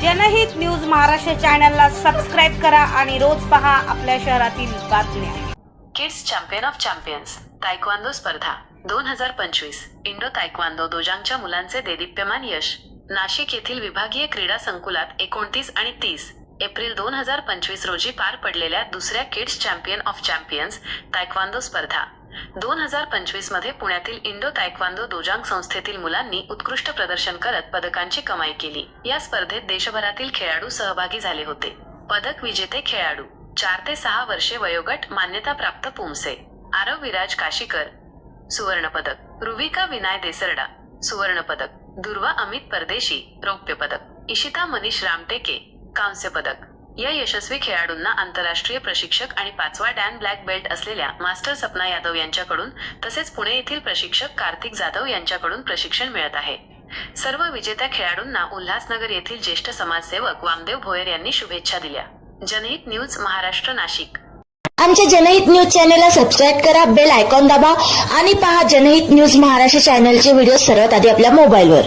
जनहित न्यूज महाराष्ट्र चॅनलला सबस्क्राईब करा आणि रोज पहा आपल्या शहरातील बातम्या. Kids champion of champions taekwondo स्पर्धा दोन हजार पंचवीस इंडो तायक्वांदो दोजांगच्या मुलांचे देदीप्यमान यश. नाशिक येथील विभागीय क्रीडा संकुलात एकोणतीस आणि तीस एप्रिल दोन हजार पंचवीस रोजी पार पडलेल्या दुसऱ्या kids champion of champions taekwondo स्पर्धा. दोन हजार पंचवीसमध्ये पुण्यातील इंडो तायक्वांदो दोजांग संस्थेतील मुलांनी उत्कृष्ट प्रदर्शन करत पदकांची कमाई केली. या स्पर्धेत देशभरातील खेळाडू सहभागी झाले होते. पदक विजेते खेळाडू चार ते सहा वर्षे वयोगट मान्यता प्राप्त पुमसे आरव विराज काशीकर सुवर्ण पदक रुविका विनाय देसरडा सुवर्ण पदक दुर्वा अमित परदेशी रौप्य पदक इशिता मनीष रामटेके कांस्य पदक या यशस्वी खेळाडूंना आंतरराष्ट्रीय प्रशिक्षक आणि पाचवा डॅन ब्लॅक बेल्ट असलेल्या मास्टर सपना यादव यांच्याकडून तसेच पुणे येथील प्रशिक्षक कार्तिक जाधव यांच्याकडून प्रशिक्षण मिळत आहे. सर्व विजेत्या खेळाडूंना उल्हासनगर येथील ज्येष्ठ समाजसेवक वामदेव भोयर यांनी शुभेच्छा दिल्या. जनहित न्यूज महाराष्ट्र नाशिक. आमच्या जनहित न्यूज चॅनलला सबस्क्राईब करा बेल आयकॉन दाबा आणि पहा जनहित न्यूज महाराष्ट्र चॅनलचे व्हिडिओ सर्वात आधी आपल्या मोबाईलवर.